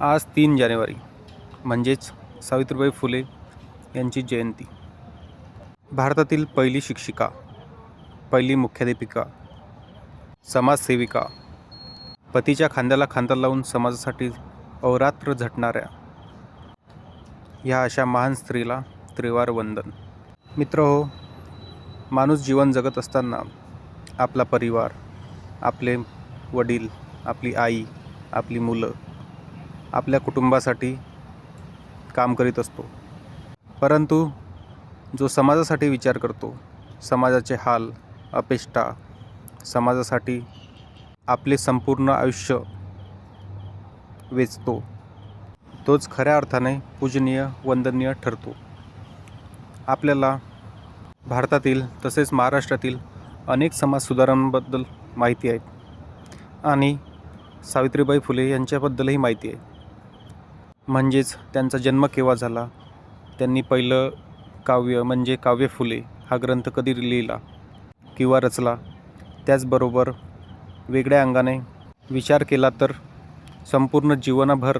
आज तीन जानेवारी म्हणजेच सावित्रीबाई फुले यांची जयंती. भारतातील पहिली शिक्षिका पहिली मुख्याध्यापिका समाजसेविका पतीच्या खांद्याला खांदा लावून समाजासाठी अवरात्र झटणाऱ्या ह्या अशा महान स्त्रीला त्रिवार वंदन. मित्र हो माणूस जीवन जगत असताना आपला परिवार आपले वडील आपली आई आपली मुलं आपल्या कुटुंबासाठी काम करीत असतो. परंतु जो समाजासाठी विचार करतो समाजाचे हाल अपेष्टा समाजासाठी आपले संपूर्ण आयुष्य वेचतो तोच खऱ्या अर्थाने पूजनीय वंदनीय ठरतो. आपल्याला भारतातील तसेच महाराष्ट्रातील अनेक समाजसुधारणांबद्दल माहिती आहे. आणि सावित्रीबाई फुले यांच्याबद्दलही माहिती आहे. म्हणजेच त्यांचा जन्म केव्हा झाला? त्यांनी पहिलं काव्य म्हणजे काव्य फुले हा ग्रंथ कधी लिहिला किंवा रचला? त्याचबरोबर वेगळ्या अंगाने विचार केला तर संपूर्ण जीवनभर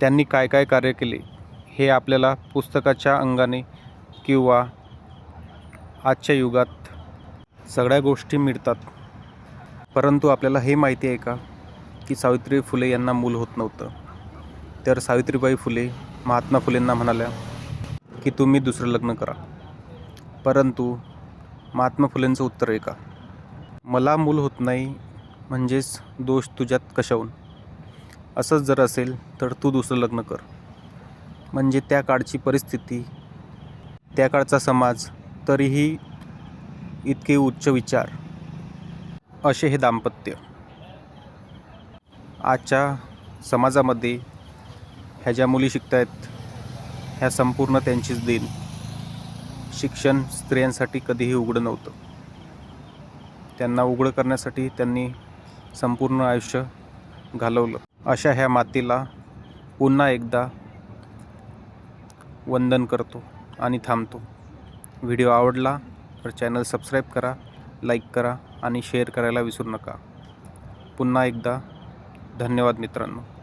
त्यांनी काय काय कार्य केले हे आपल्याला पुस्तकाच्या अंगाने किंवा आजच्या युगात सगळ्या गोष्टी मिळतात. परंतु आपल्याला हे माहिती आहे का की सावित्री फुले यांना मूल होत नव्हतं? तर सावित्रीबाई फुले महात्मा फुलेंना म्हणाल्या की तुम्ही दुसरं लग्न करा. परंतु महात्मा फुलेंचं उत्तर एका मला मूल होत नाही म्हणजेच दोष तुझ्यात कशाहून? असंच जर असेल तर तू दुसरं लग्न कर. म्हणजे त्या काळची परिस्थिती त्या काळचा समाज तरीही इतके उच्च विचार असे हे दाम्पत्य. आजच्या समाजामध्ये ह्या ज्या मुली शिकत आहेत ह्या संपूर्ण त्यांचीच देण. शिक्षण स्त्रियांसाठी कधीही उघडं नव्हतं. त्यांना उघडं करण्यासाठी त्यांनी संपूर्ण आयुष्य घालवलं. अशा ह्या मातेला पुन्हा एकदा वंदन करतो आणि थांबतो. व्हिडिओ आवडला तर चॅनल सबस्क्राईब करा लाईक करा आणि शेअर करायला विसरू नका. पुन्हा एकदा धन्यवाद मित्रांनो.